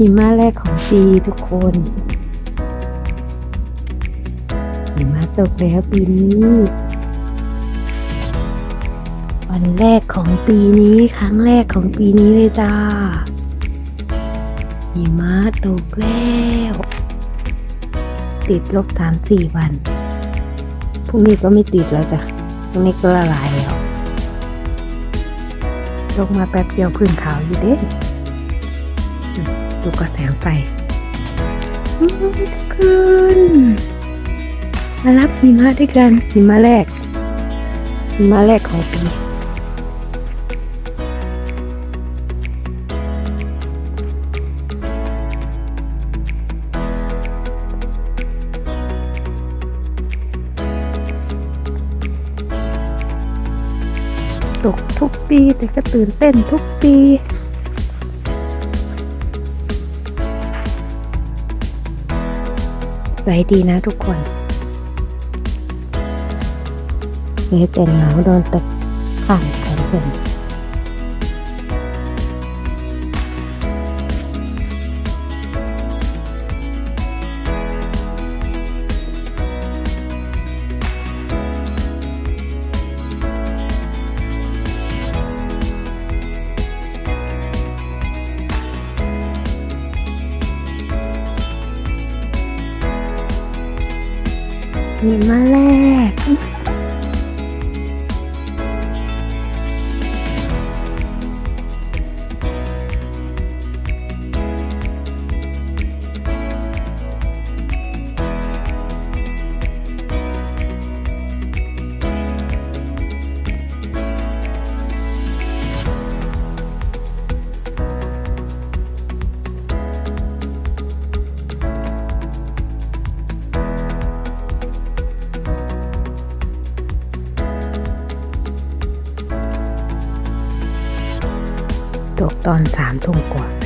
หิมะแรกของปีทุกคนหิมะตกแล้วปีนี้ วันแรกของปีนี้ครั้งแรกของปีนี้เลยจ้าหิมะตกแล้ว ติดลบสามสี่วันพรุ่งนี้ก็ไม่ติดแล้วจ้ะพรุ่งนี้ก็ละลายแล้วลงมาแป๊บเดียวพื้นขาวอยู่เด้ ดูกระแสงไฟทุกคนมารับหิมะด้วยกันหิมะแรกหิมะแรกของปีตกทุกปีแต่ก็ตื่นเต้นทุกปี วยดีนะทุกคนสวยแต่หนาวโดนตะข่ายขนเพื่อ นหิมาแรก ตอนสามทุ่มกว่า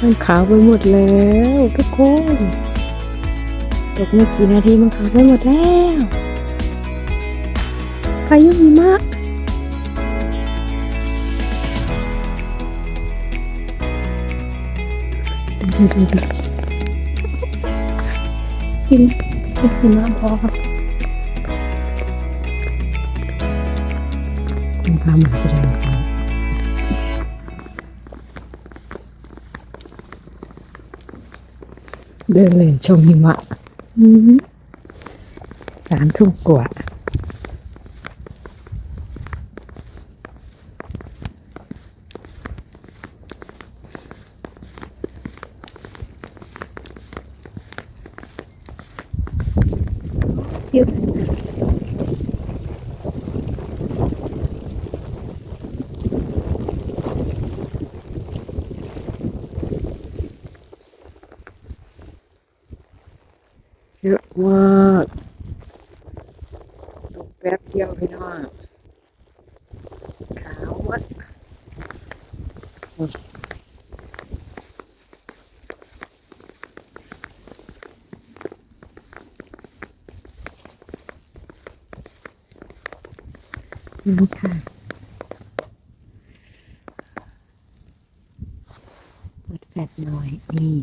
มันขาวไปหมดแล้วทุกคน ตกไม่กี่นาทีมันขาวไปหมดแล้วพายุหิมะดูดูดูกินกินหิมะพอครับคุณพามาจะเดินครับ เดินเล่นชมหิม มากว่าเยอะเยอะมากตกแป๊บเดียวพี่น้องขาวหมดนี่ค่ะเปิดแฟลชหน่อยนี่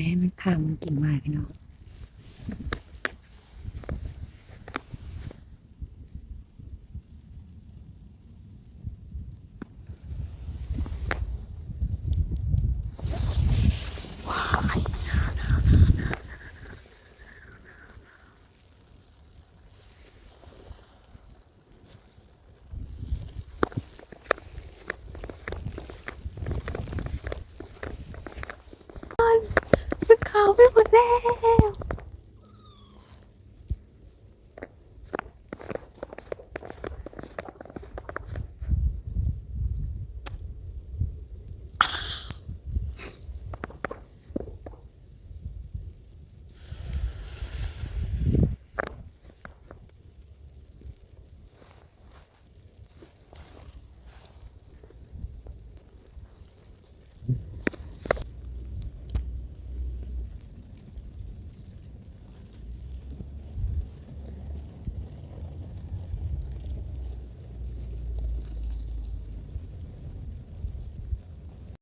สวยไหมมันทำกิ่งไม้พี่น้อง 我不会？